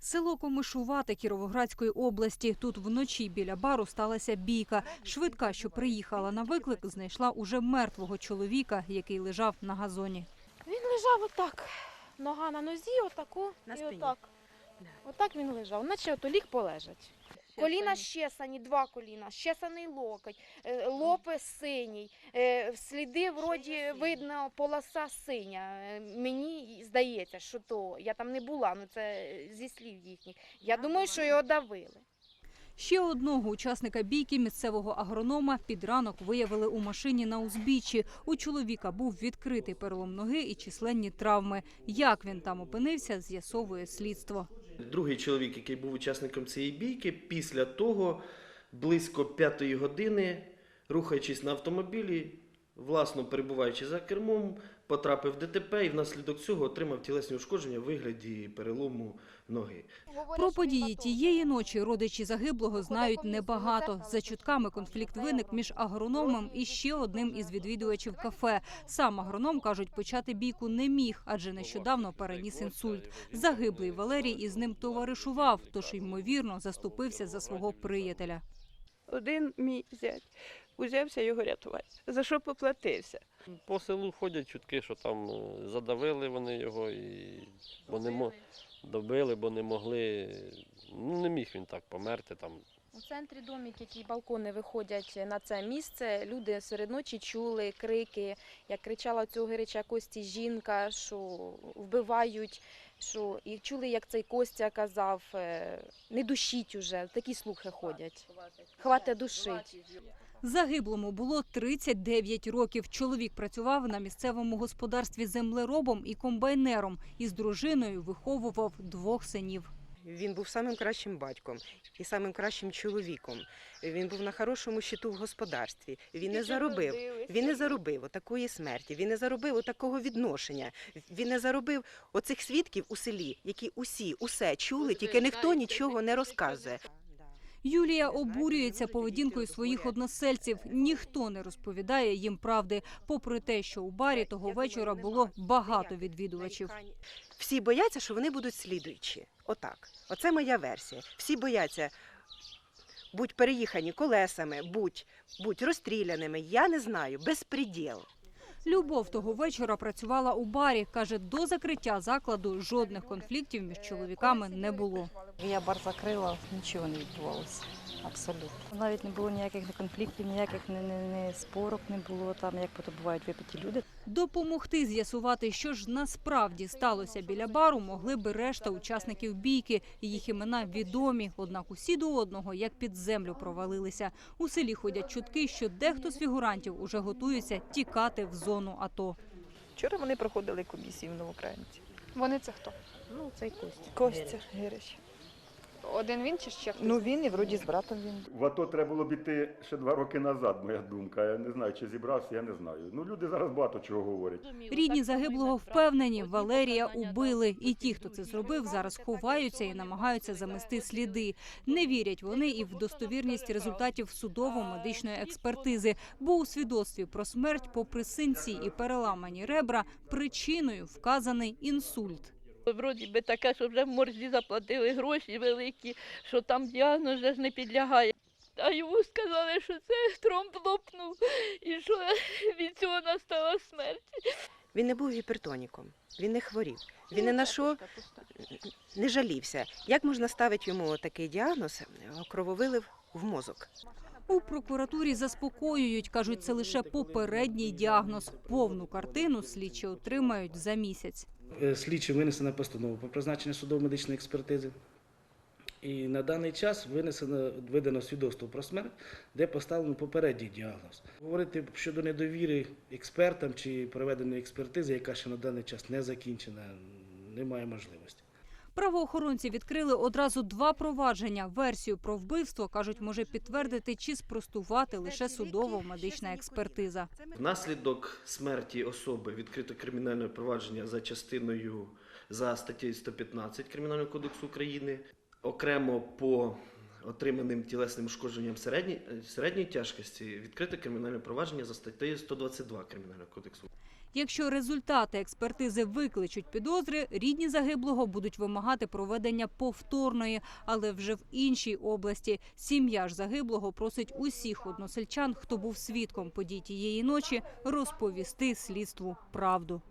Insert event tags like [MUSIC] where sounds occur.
Село Комишувате Кіровоградської області. Тут вночі біля бару сталася бійка. Швидка, що приїхала на виклик, знайшла уже мертвого чоловіка, який лежав на газоні. Він лежав отак. Нога на нозі, отаку На і спині. отак. Отак він лежав, наче ото ліг Коліна щесані, два коліна, щесаний локоть, е, лоб синій, е, сліди вроді видно полоса синя. Е, Мені здається, що то я там не була, ну це зі слів їхніх. Я думаю, що його давили. Ще одного учасника бійки місцевого агронома під ранок виявили у машині на узбіччі. У чоловіка був відкритий перелом ноги і численні травми. Як він там опинився, з'ясовує слідство. Другий чоловік, який був учасником цієї бійки, після того близько п'ятої години, рухаючись на автомобілі, власно перебуваючи за кермом, потрапив в ДТП і внаслідок цього отримав тілесні ушкодження в вигляді перелому ноги. Про події тієї ночі родичі загиблого знають небагато. За чутками конфлікт виник між агрономом і ще одним із відвідувачів кафе. Сам агроном кажуть, почати бійку не міг, адже нещодавно переніс інсульт. Загиблий Валерій із ним товаришував, тож ймовірно заступився за свого приятеля. Один мій зять узявся його рятувати. За що поплатився? По селу ходять чутки, що там е, задавили вони його і бо не мо... добили, бо не могли. Ну не міг він так померти там. У центрі домик, які балкони виходять на це місце, люди серед ночі чули крики, як кричала цього Гирича Кості жінка, що вбивають, що і чули, як цей Костя казав, е, не душіть уже, такі слухи ходять. Хвате душить. Загиблому було 39 років. Чоловік працював на місцевому господарстві землеробом і комбайнером. Із дружиною виховував двох синів. Він був самим кращим батьком і самим кращим чоловіком. Він був на хорошому щиту в господарстві. Він не заробив. Він не заробив такої смерті. Він не заробив такого відношення. Він не заробив оцих свідків у селі, які усі усе чули, тільки ніхто нічого не розказує. Юлія обурюється поведінкою своїх односельців. Ніхто не розповідає їм правди, попри те, що у барі того вечора було багато відвідувачів. Всі бояться, що вони будуть слідуючі. Отак. Оце моя версія. Всі бояться. Будь переїхані колесами, будь, будь розстріляними, я не знаю, безпреділ. Любов того вечора працювала у барі. каже, до закриття закладу жодних конфліктів між чоловіками не було. Я бар закрила, нічого не відбувалося. Абсолютно. Навіть не було ніяких ні конфліктів, ніяких не, не, не спорок не було там, як то бувають випиті люди. Допомогти з'ясувати, що ж насправді сталося біля бару, могли би решта учасників бійки. Їх імена відомі, однак усі до одного як під землю провалилися. У селі ходять чутки, що дехто з фігурантів уже готується тікати в зону АТО. Вчора вони проходили комісію в Новокраїнці. Вони це хто? Ну, цей Костя. Костя Гирич. Один він чи ще хтось? Ну він і вроді з братом він. В АТО треба було б іти ще два роки назад, моя думка. Я не знаю, чи зібрався, я не знаю. Ну, люди зараз багато чого говорять. Рідні загиблого впевнені, Валерія убили. І ті, хто це зробив, зараз ховаються і намагаються замести сліди. Не вірять вони і в достовірність результатів судово-медичної експертизи, бо у свідоцтві про смерть, попри синці і переламані ребра, причиною вказаний інсульт. Вроді би таке, що вже в морзі заплатили гроші великі, що там діагноз вже ж не підлягає. А йому сказали, що це тромб лопнув і що [LAUGHS] від цього настала смерть. Він не був гіпертоніком, він не хворів, він не на що не жалівся. Як можна ставити йому такий діагноз? Крововилив в мозок. У прокуратурі заспокоюють, кажуть, це лише попередній діагноз. Повну картину слідчі отримають за місяць. Е, Слідчі винесена постанова про призначення судово-медичної експертизи. І на даний час винесено видано свідоцтво про смерть, де поставлено попередній діагноз. Говорити щодо недовіри експертам чи проведеної експертизи, яка ще на даний час не закінчена, немає можливості. Правоохоронці відкрили одразу два провадження. Версію про вбивство кажуть, може підтвердити чи спростувати лише судово-медична експертиза. Внаслідок смерті особи відкрито кримінальне провадження за частиною за статтею 115 Кримінального кодексу України. Окремо по отриманим тілесним ушкодженням середньої, е, середньої тяжкості відкрите кримінальне провадження за статтею 122 Кримінального кодексу. Якщо результати експертизи викличуть підозри, рідні загиблого будуть вимагати проведення повторної, але вже в іншій області. Сім'я ж загиблого просить усіх односельчан, хто був свідком подій тієї ночі, розповісти слідству правду.